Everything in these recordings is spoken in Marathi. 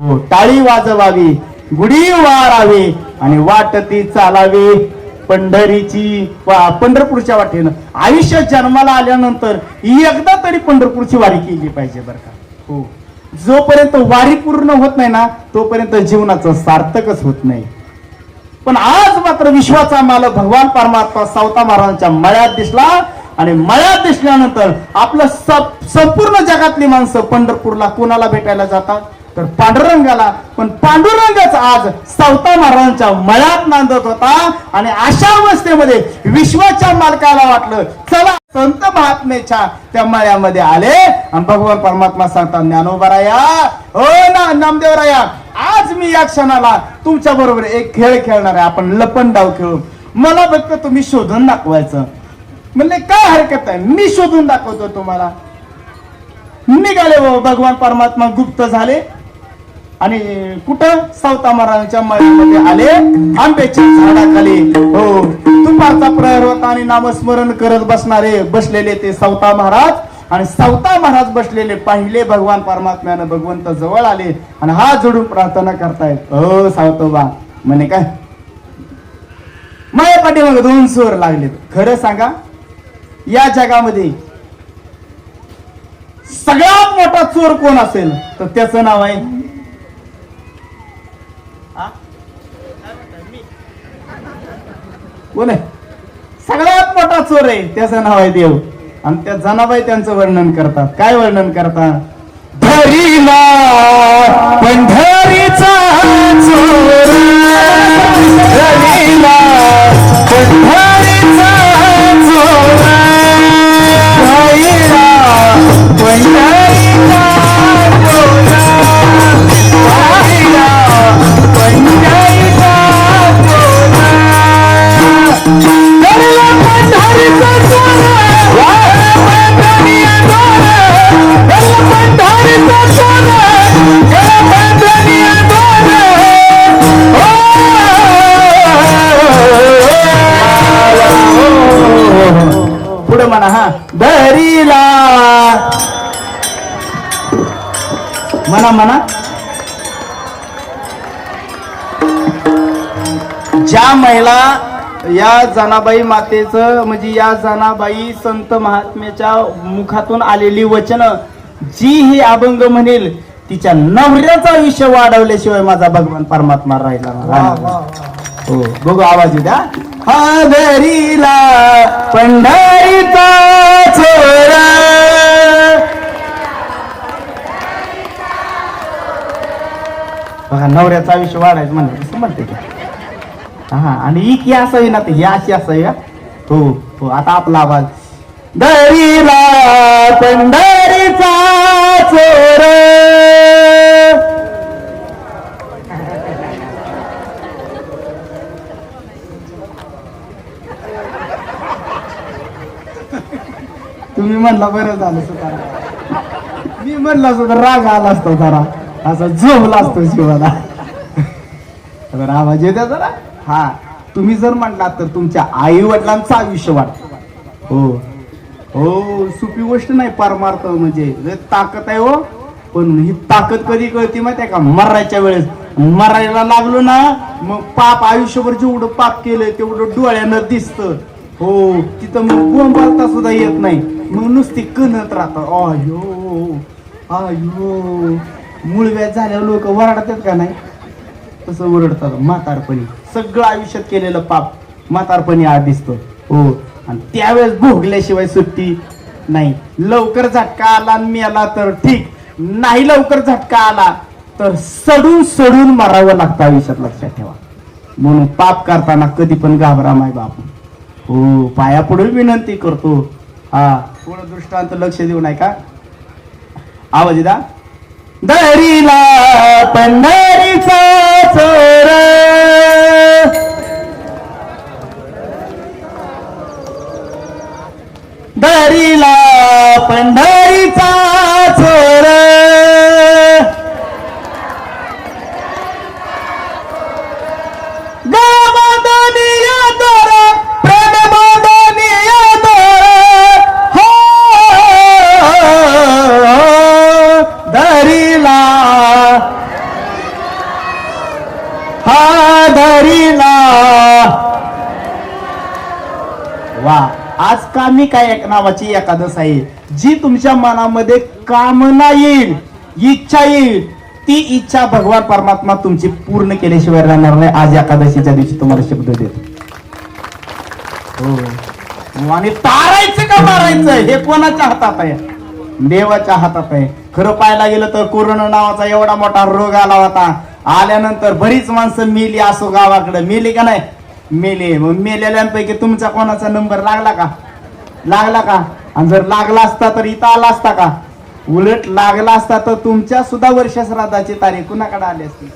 हो, टाळी वाजवावी गुढी वारावी आणि वाट ती चालावी. पंढरीची वा पंढरपूरच्या वाटेनं. आयुष्य जन्माला आल्यानंतर एकदा तरी पंढरपूरची वारी केली पाहिजे बरं का. हो. जोपर्यंत वारी पूर्ण होत नाही ना तोपर्यंत जीवनाचं सार्थकच होत नाही. पण आज मात्र विश्वाचा मालक भगवान परमात्मा सावता महाराजांच्या मळ्यात दिसला आणि मळ्यात दिसल्यानंतर आपलं सप- संपूर्ण जगातली माणसं पंढरपूरला कोणाला भेटायला जातात? तर पांडुरंगाला पण पांडुरंगच आज सावता महाराजांच्या मळ्यात नांदत होता. आणि अशा अवस्थेमध्ये विश्वाच्या मालकाला वाटलं चला संत महात्मेच्या त्या मळ्यामध्ये आले. आणि भगवान परमात्मा सांगतात ज्ञानोबराया ओ हो ना नामदेवराया आज मी या क्षणाला तुमच्या बरोबर एक खेळ खेळणार आहे. आपण लपन डाव खेळू. मला फक्त तुम्ही शोधून दाखवायचं. म्हणले काय हरकत आहे? मी शोधून दाखवतो तुम्हाला. निघाले भाऊ भगवान परमात्मा गुप्त झाले. आणि कुठं सावता महाराजांच्या मळ्यामध्ये आले? आंब्याच्या झाडाखाली. हो दुपारचा प्रहर होता आणि नामस्मरण करत बसणारे बसलेले ते सावता महाराज. आणि सावता महाराज बसलेले पाहिले भगवान परमात्म्यानं भगवंत जवळ आले. आणि हा जोडून प्रार्थना करतायत. हो सावतोबा. म्हणे काय? माझ्या पाठीमागे दोन स्वर लागले खरं सांगा या जगामध्ये सगळ्यात मोठा चोर कोण असेल? तर त्याचं नाव आहे कोण आहे? सगळ्यात मोठा चोर आहे त्याचं नाव आहे देव. आणि त्या जनाबाई त्यांचं वर्णन करतात. काय वर्णन करतात? धरीला पंढरीचा चोर. ज्या महिला या जनाबाई मातेचं म्हणजे या जनाबाई संत महात्म्याच्या मुखातून आलेली वचन जी ही अभंग म्हणेल तिच्या नवऱ्याचा विषय वाढवल्याशिवाय माझा भगवान परमात्मा राहिला. हो बघू आवाज द्या. हादरीला पंढरीचा छोरा. बघा नवऱ्याचा आयुष्य वाढायचं म्हणते का? हा आणि ही असं आहे ना ते ही अशी असं का? हो हो आता आपला आवाज. दरीला पंढरीचा चोर. तुम्ही म्हणला बरं झालं सुद्धा मी म्हणला सुद्धा राग आला असतो जरा. असा झोपला असतो शिवाला आवाज येते जरा. हा तुम्ही जर म्हणला तर तुमच्या आई वडिलांचं आयुष्य वाढत हो. हो सोपी गोष्ट नाही परमार्थ म्हणजे लय ताकद आहे हो. पण ही ताकद कधी कळते माहिती आहे का? मरायच्या वेळेस. मरायला लागलो ना मग पाप आयुष्यभर जेवढं पाप केलंय तेवढं डोळ्यानं दिसतं. हो तिथं मग बोंबालता सुद्धा येत नाही. मग नुसती कणत राहतात. अयो अयो मुळव्या झाल्यावर लोक वरडतात का नाही? तसं ओरडतात. म्हातारपणी. सगळं आयुष्यात केलेलं पाप म्हातारपणी आत दिसतो. हो. आणि त्यावेळेस भोगल्याशिवाय सुट्टी नाही. लवकर झटका आला आणि आला तर ठीक. नाही लवकर झटका आला तर सडून सडून मारावं लागतं आयुष्यात. लक्षात ठेवा. म्हणून पाप करताना कधी पण घाबरा माय बाप. हो. पाया पुढे विनंती करतो. हा. थोडं दृष्टांत लक्ष देऊ नाही का आवाज येदा दरीला पंढरीचा चोर. दरीला पंढरी हा धरिला वा आज कामी काय एक नावाची एकादश आहे जी तुमच्या मनामध्ये कामना येईल इच्छा येईल ती इच्छा भगवान परमात्मा तुमची पूर्ण केल्याशिवाय राहणार नाही. आज एकादशीच्या दिवशी तुम्हाला शब्द देतो. हो. आणि तारायचं का मारायचं? हे कोणाच्या हातात आहे? देवाच्या हातात आहे. खरं पाहायला गेलं तर कोरोना नावाचा एवढा मोठा रोग आला होता. आल्यानंतर बरीच माणसं मेली असो गावाकडे. मेली का नाही? मेली. मग मेलेल्यांपैकी तुमचा कोणाचा नंबर लागला का? लागला का? आणि जर लागला असता तर इथं आला असता का? उलट लागला असता तर तुमच्या सुद्धा वर्ष श्राद्धाची तारीख कुणाकडे आली असती?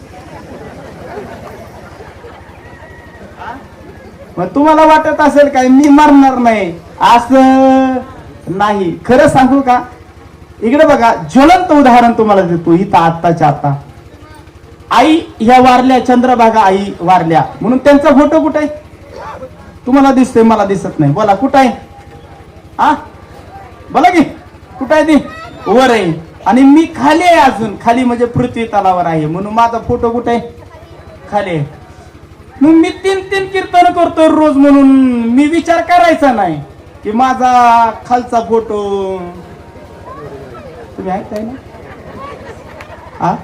मग तुम्हाला वाटत असेल काय मी मरणार नाही? असं नाही. खरं सांगू का? इकडे बघा ज्वलंत उदाहरण तुम्हाला देतो. इथं आत्ताच्या आता आई ह्या वारल्या चंद्रभागा आई वारल्या. म्हणून त्यांचा फोटो कुठे? आहे तुम्हाला दिसतोय मला दिसत नाही. बोला कुठं आहे? हा बोला की कुठं आहे ती? वर आहे. आणि मी खाली आहे अजून. खाली म्हणजे पृथ्वी तलावर आहे. म्हणून माझा फोटो कुठे? आहे खाली आहे. मग मी तीन तीन कीर्तन करतो रोज म्हणून. मी विचार करायचा नाही. की माझा खालचा फोटो तुम्ही ऐकताय ना? हा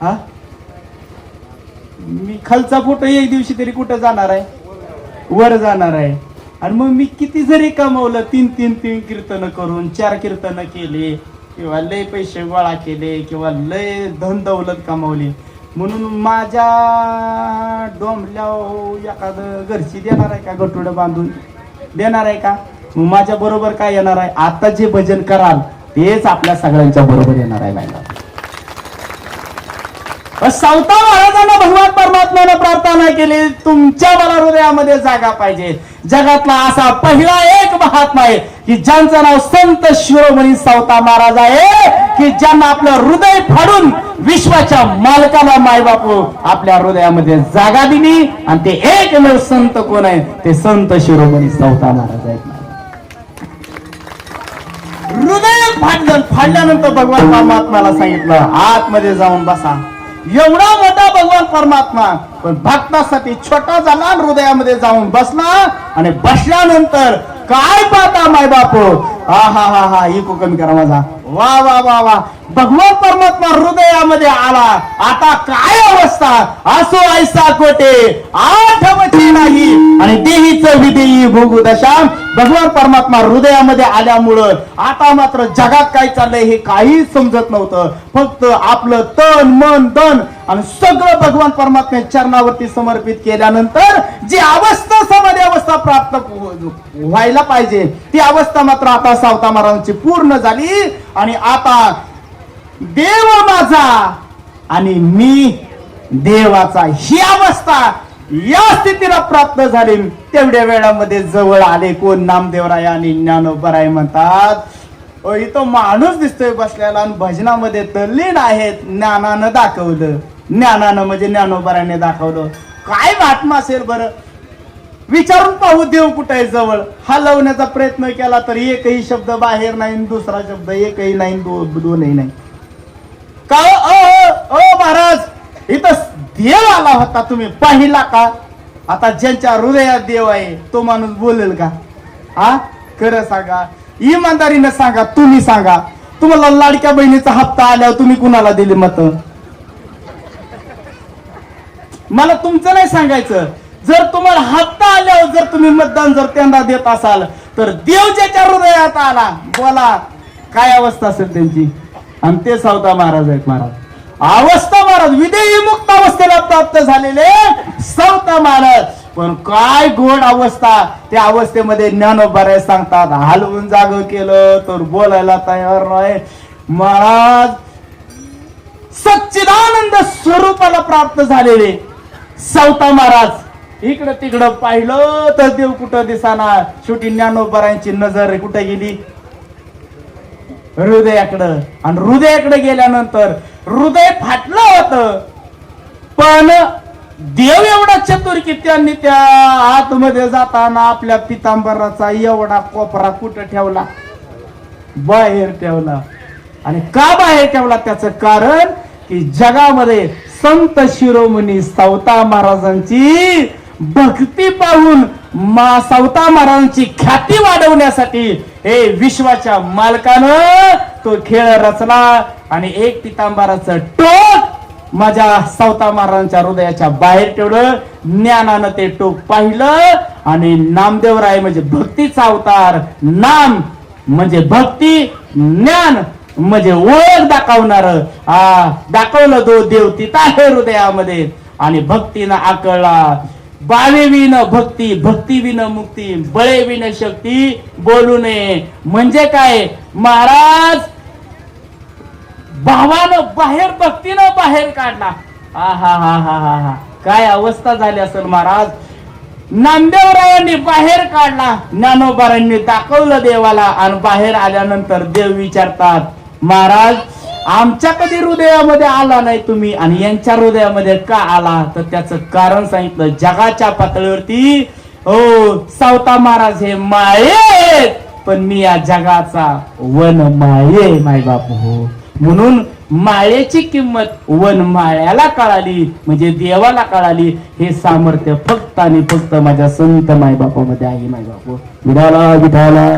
हा मी खालचा फोटो एक दिवशी तरी कुठं जाणार आहे? वर जाणार आहे. आणि मग मी किती जरी कमवलं तीन तीन तीन कीर्तन करून चार कीर्तन केले किंवा लय पैसे गोळा केले किंवा लय धन दौलत कमावली. म्हणून माझ्या डोंबल्या एखादं घरची देणार आहे का? गटुडं बांधून? देणार आहे का? मग माझ्या बरोबर काय येणार आहे? आता जे भजन कराल तेच आपल्या सगळ्यांच्या बरोबर येणार आहे बायला सावता महाराजांना भगवान परमात्म्यानं प्रार्थना केली. तुमच्या मला हृदयामध्ये जागा पाहिजे. जगातला असा पहिला एक महात्मा आहे की ज्यांचं नाव संत शिरोमणी सावता महाराज आहे की ज्यांना आपलं हृदय फाडून विश्वाच्या मालकाला मायबापू आपल्या हृदयामध्ये जागा दिली. आणि ते एकमेव संत कोण आहे? ते संत शिरोमणी सावता महाराज आहेत. हृदय फाडलं फाडल्यानंतर भगवान परमात्म्याला सांगितलं आतमध्ये जाऊन बसा. एवढा मोठा भगवान परमात्मा पण भक्तासाठी छोटा झाला हृदयामध्ये जाऊन बसला आणि बसल्यानंतर काय पाहता माय बापू हा हा हा हा इको कमी करा माझा. वा वा वा वा. भगवान परमात्मा हृदयामध्ये आला. आता काय अवस्था? असो ऐसा कोटे आठवते नाही. आणि देहीच विधेयी भोगू दशा भगवान परमात्मा हृदयामध्ये आल्यामुळं आता मात्र जगात काय चाललंय हे काही समजत नव्हतं. फक्त आपलं तन मन धन आणि सगळं भगवान परमात्म्या चरणावरती समर्पित केल्यानंतर जी अवस्था समाधी अवस्था प्राप्त व्हायला पाहिजे. ती अवस्था मात्र आता सावता महाराजांची पूर्ण झाली. आणि आता देव माझा आणि मी देवाचा ही अवस्था या स्थितीला प्राप्त झाली. तेवढ्या वेळामध्ये जवळ आले कोण? नामदेवराय आणि ज्ञानोबराय म्हणतात अ, इथं माणूस दिसतोय बसलेला आणि भजनामध्ये तल्लीन आहेत. ज्ञानानं दाखवलं. ज्ञानानं म्हणजे ज्ञानोबराने दाखवलं. काय महात्मा असेल बरं? विचारून पाहू देव कुठे आहे जवळ. हलवण्याचा प्रयत्न केला तर एकही शब्द बाहेर नाही दुसरा शब्द एकही नाही दो, दोनही नाही. का हो? अ, अ, महाराज इथं देव आला होता तुम्ही. पाहिला का? आता ज्यांच्या हृदयात देव आहे तो माणूस बोलेल का? हा खरं सांगा. इमानदारीनं सांगा तुम्ही सांगा. तुम्हाला लाडक्या बहिणीचा हप्ता आल्यावर तुम्ही कुणाला दिले मत? मला तुमचं नाही सांगायचं. जर तुम्हाला हप्ता आल्यावर जर तुम्ही मतदान जर त्यांना देत असाल तर देव ज्याच्या हृदयात आला बोला काय अवस्था असेल त्यांची? आणि ते सावता महाराज आहेत महाराज. अवस्था महाराज विदेही मुक्त अवस्थेला प्राप्त झालेले सावता महाराज. पण काय गोड अवस्था त्या अवस्थेमध्ये ज्ञानोबारे सांगतात हलवून जाग केलं तर बोलायला तयार नाही. महाराज सच्चिदानंद स्वरूपाला प्राप्त झालेले सावता महाराज. इकडं तिकडं पाहिलं तर देव कुठं दिसाना. शेवटी ज्ञानोबरांची नजर कुठं गेली? हृदयाकडं. आणि हृदयाकडे गेल्यानंतर हृदय फाटलं होतं. पण देव एवढा चतुर की त्यांनी त्या आतमध्ये जाताना आपल्या पितांबराचा एवढा कोपरा कुठं ठेवला? बाहेर ठेवला. आणि का बाहेर ठेवला? त्याचं कारण की जगामध्ये संत शिरोमणी सावता महाराजांची भक्ती पाहून मा सावता महाराजांची ख्याती वाढवण्यासाठी हे विश्वाच्या मालकानं तो खेळ रचला आणि एक पितांबराचं टोक माझ्या सावता महाराजांच्या हृदयाच्या बाहेर ठेवलं. ज्ञानानं ते टोक पाहिलं आणि नामदेवराय म्हणजे भक्तीचा अवतार. नाम म्हणजे भक्ती ज्ञान म्हणजे ओळख दाखवणार. दाखवलं तो देव तिथं हे हृदयामध्ये आणि भक्तीनं आकळला. बावे विन भक्ती भक्ती विन मुक्ती बळे विन शक्ती बोलू नये. म्हणजे काय? महाराज भावानं बाहेर भक्तीनं बाहेर काढला. हा हा हा हा हा हा. काय अवस्था झाली असेल महाराज? नामदेवरायांनी बाहेर काढला. ज्ञानोबारांनी दाखवलं देवाला आणि बाहेर आल्यानंतर देव विचारतात महाराज आमच्या कधी हृदयामध्ये आला नाही तुम्ही आणि यांच्या हृदयामध्ये का आला? तर त्याचं कारण सांगितलं जगाच्या पातळीवरती हो सावता महाराज हे माये पण मी या जगाचा वन माये माय बापू हो. म्हणून माळेची किंमत वन माळ्याला कळाली म्हणजे देवाला कळाली हे सामर्थ्य फक्त आणि फक्त माझ्या संत मायबापामध्ये आहे माय बापू हो. विधाला विधाला